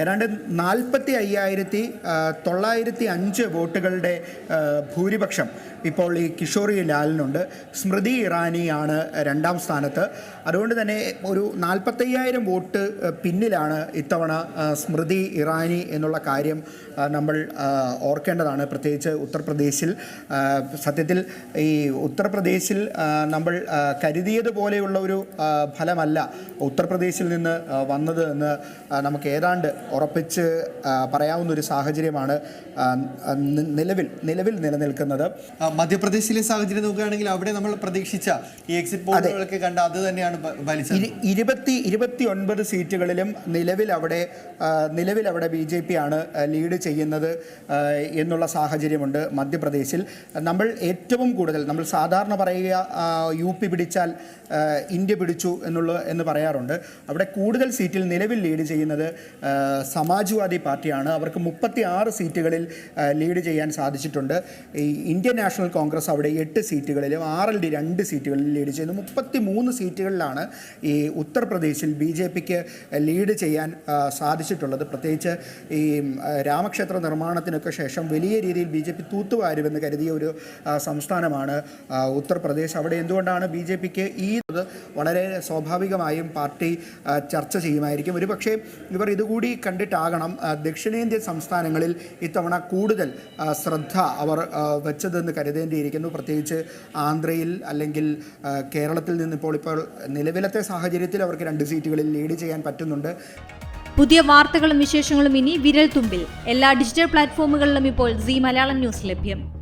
ഏതാണ്ട് നാൽപ്പത്തി അയ്യായിരത്തി തൊള്ളായിരത്തി അഞ്ച് വോട്ടുകളുടെ ഭൂരിപക്ഷം ഇപ്പോൾ ഈ കിഷോറി ലാലിനുണ്ട്. സ്മൃതി ഇറാനിയാണ് രണ്ടാം സ്ഥാനത്ത്. അതുകൊണ്ട് തന്നെ ഒരു നാൽപ്പത്തയ്യായിരം വോട്ട് പിന്നിലാണ് ഇത്തവണ സ്മൃതി ഇറാനി എന്നുള്ള കാര്യം നമ്മൾ ഓർക്കേണ്ടതാണ്. പ്രത്യേകിച്ച് ഉത്തർപ്രദേശിൽ സത്യത്തിൽ ഈ ഉത്തർപ്രദേശിൽ നമ്മൾ കരുതിയതുപോലെയുള്ള ഒരു ഫലമല്ല ഉത്തർപ്രദേശിൽ നിന്ന് വന്നത് എന്ന് നമുക്ക് ഏതാണ്ട് ഉറപ്പിച്ച് ആ, പറയാവുന്ന ഒരു സാഹചര്യമാണ് നിലവിൽ നിലവിൽ നിലനിൽക്കുന്നത്. മധ്യപ്രദേശിലെ സാഹചര്യം നോക്കുകയാണെങ്കിൽ അവിടെ നമ്മൾ പ്രതീക്ഷിച്ച ഈ എക്സിറ്റ് പോളുകളൊക്കെ കണ്ട അത് തന്നെയാണ് ഇരുപത്തി ഇരുപത്തി ഒൻപത് സീറ്റുകളിലും നിലവിൽ അവിടെ നിലവിൽ അവിടെ ബി ജെ പി ആണ് ലീഡ് ചെയ്യുന്നത് എന്നുള്ള സാഹചര്യമുണ്ട് മധ്യപ്രദേശിൽ. നമ്മൾ ഏറ്റവും കൂടുതൽ നമ്മൾ സാധാരണ പറയുക യു പി പിടിച്ചാൽ ഇന്ത്യ പിടിച്ചു എന്നുള്ള എന്ന് പറയാറുണ്ട്. അവിടെ കൂടുതൽ സീറ്റിൽ നിലവിൽ ലീഡ് ചെയ്യുന്നത് സമാജ്വാദി പാർട്ടിയാണ്. അവർക്ക് മുപ്പത്തി ആറ് സീറ്റുകളിൽ ലീഡ് ചെയ്യാൻ സാധിച്ചിട്ടുണ്ട്. ഈ ഇന്ത്യൻ നാഷണൽ കോൺഗ്രസ് അവിടെ എട്ട് സീറ്റുകളിലും ആർ എൽ ഡി രണ്ട് സീറ്റുകളിൽ ലീഡ് ചെയ്യുന്നു. മുപ്പത്തി മൂന്ന് സീറ്റുകളിലാണ് ഈ ഉത്തർപ്രദേശിൽ ബി ജെ പിക്ക് ലീഡ് ചെയ്യാൻ സാധിച്ചിട്ടുള്ളത്. പ്രത്യേകിച്ച് ഈ രാമക്ഷേത്ര നിർമ്മാണത്തിനൊക്കെ ശേഷം വലിയ രീതിയിൽ ബി ജെ പി തൂത്തുവാരുമെന്ന് കരുതിയ ഒരു സംസ്ഥാനമാണ് ഉത്തർപ്രദേശ്. അവിടെ എന്തുകൊണ്ടാണ് ബി ജെ പിക്ക് ഈ ഇത് വളരെ സ്വാഭാവികമായും പാർട്ടി ചർച്ച ചെയ്യുമായിരിക്കും. ഒരു പക്ഷേ ഇവർ ഇതുകൂടി കണ്ടിട്ടാകണം ദക്ഷിണേന്ത്യൻ സംസ്ഥാനങ്ങളിൽ ഇത്തവണ കൂടുതൽ ശ്രദ്ധ അവർ വെച്ചതെന്ന് കരുതേണ്ടിയിരിക്കുന്നു. പ്രത്യേകിച്ച് ആന്ധ്രയിൽ അല്ലെങ്കിൽ കേരളത്തിൽ നിന്നിപ്പോൾ ഇപ്പോൾ നിലവിലത്തെ സാഹചര്യത്തിൽ അവർക്ക് രണ്ട് സീറ്റുകളിൽ ലീഡ് ചെയ്യാൻ പറ്റുന്നുണ്ട്. പുതിയ വാർത്തകളും വിശേഷങ്ങളും ഇനി വിരൽ തുമ്പിൽ. എല്ലാ ഡിജിറ്റൽ പ്ലാറ്റ്ഫോമുകളിലും ഇപ്പോൾ സി മലയാളം ന്യൂസ് ലഭ്യം.